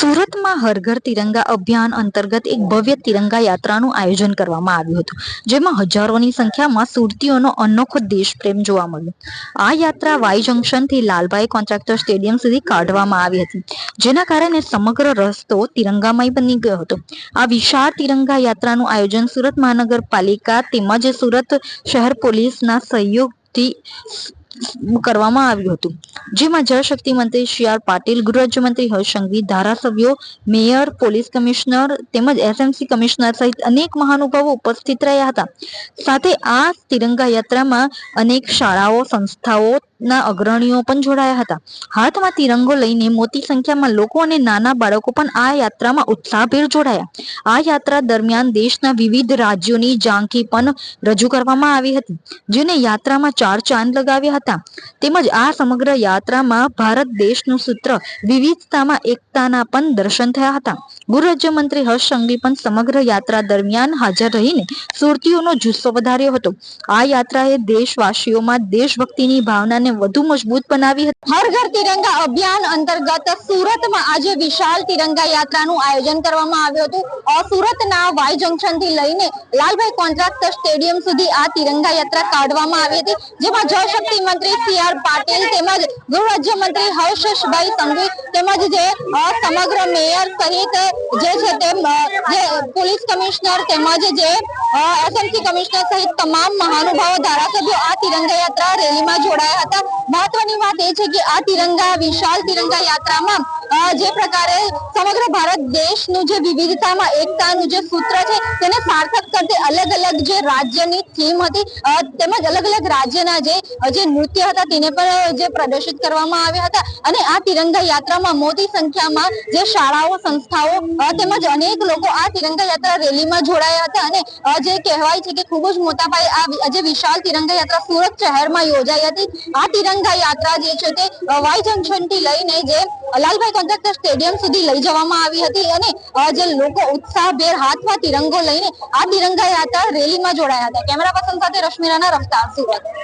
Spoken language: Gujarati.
સુરતમાં હરઘર તિરંગા અભિયાન અંતર્ગત એક ભવ્ય તિરંગા યાત્રાનું આયોજન કરવામાં આવ્યું હતું, જેમાં હજારોની સંખ્યામાં સુરતીઓનો અનોખો દેશપ્રેમ જોવા મળ્યો. આ યાત્રા વાઈ જંકશનથી લાલભાઈ કોન્ટ્રાક્ટર સ્ટેડિયમ સુધી કાઢવામાં આવી હતી, જેના કારણે સમગ્ર રસ્તો તિરંગામય બની ગયો હતો. આ વિશાળ તિરંગા યાત્રાનું આયોજન સુરત મહાનગરપાલિકા તેમજ સુરત શહેર પોલીસના સહયોગથી કરવામાં આવ્યું હતું. જેમાં જળશક્તિ મંત્રી શ્રી આર પાટીલ ગૃહ રાજ્યમંત્રી હર્ષ સંઘવી, ધારાસભ્યો, મેયર, પોલીસ કમિશનર તેમજ એસએમસી કમિશનર સહિત અનેક મહાનુભાવો ઉપસ્થિત રહ્યા હતા. સાથે આ તિરંગા યાત્રામાં અનેક શાળાઓ સંસ્થાઓના અગ્રણીઓ પણ જોડાયા હતા. હાથમાં તિરંગો લઈને મોટી સંખ્યામાં લોકો અને નાના બાળકો પણ આ યાત્રામાં ઉત્સાહભેર જોડાયા. આ યાત્રા દરમિયાન દેશના વિવિધ રાજ્યોની ઝાંખી પણ રજૂ કરવામાં આવી હતી, જેને યાત્રામાં ચાર ચાંદ લગાવ્યા હતા. તેમજ આ સમગ્ર યાત્રામાં ભારત દેશનું સૂત્ર વિવિધતામાં એકતાના પણ દર્શન થયા હતા. ગૃહ રાજ્યમંત્રી હર્ષ સંઘવી પણ સમગ્ર યાત્રા દરમિયાન હાજર રહીને સુરતીઓનો જુસ્સો વધાર્યો હતો. આ યાત્રાએ દેશવાસીઓમાં દેશભક્તિની ભાવનાને વધુ મજબૂત બનાવી હતી. હર ઘર તિરંગા અભિયાન અંતર્ગત સુરતમાં આજે વિશાળ તિરંગા યાત્રાનું આયોજન કરવામાં આવ્યું હતું. સુરતના વાય જંકશનથી લઈને લાલભાઈ કોન્ટ્રાક્ટર સ્ટેડિયમ સુધી આ તિરંગા યાત્રા કાઢવામાં આવી હતી. જેમાં જળશક્તિ મંત્રી સી આર પાટીલ તેમજ ગૃહ રાજ્ય મંત્રી હર્ષભાઈ સંઘવી તેમજ જે સમગ્ર મેયર સહિત જે છે તે પોલીસ કમિશનર તેમજ જે એસએમસી કમિશનર સહિત તમામ મહાનુભાવો ધારાસભ્યો આ તિરંગા યાત્રા રેલીમાં જોડાયા હતા. મહત્વની વાત એ છે કે આ તિરંગા વિશાળ તિરંગા યાત્રામાં જે પ્રકારે સમગ્ર ભારત દેશનું જે વિવિધતામાં એકતાનું જે સૂત્ર છે, તેને સાર્થક કરતી અલગ અલગ જે રાજ્યની થીમ હતી તેમજ અલગ અલગ રાજ્યના જે જે નૃત્ય હતા, તેને પણ જે પ્રદર્શિત કરવામાં આવ્યા હતા. અને આ તિરંગા યાત્રામાં મોટી સંખ્યામાં જે શાળાઓ, સંસ્થાઓ તેમજ અનેક લોકો આ તિરંગા યાત્રા રેલીમાં જોડાયા હતા. અને જે કહેવાય છે કે ખૂબ જ મોટા પાયે આ જે વિશાળ તિરંગા યાત્રા સુરત શહેરમાં યોજાઈ હતી. આ તિરંગા યાત્રા જે છે તે વાય જંકશનથી લઈને જે લાલભાઈ કોન્ટ્રાક્ટર સ્ટેડિયમ સુધી લઈ જવામાં આવી હતી અને જે લોકો ઉત્સાહભેર હાથમાં તિરંગો લઈને આ તિરંગા યાત્રા રેલીમાં જોડાયા હતા. કેમેરા પર્સન સાથે રશ્મિરાના રફતાર સુરત.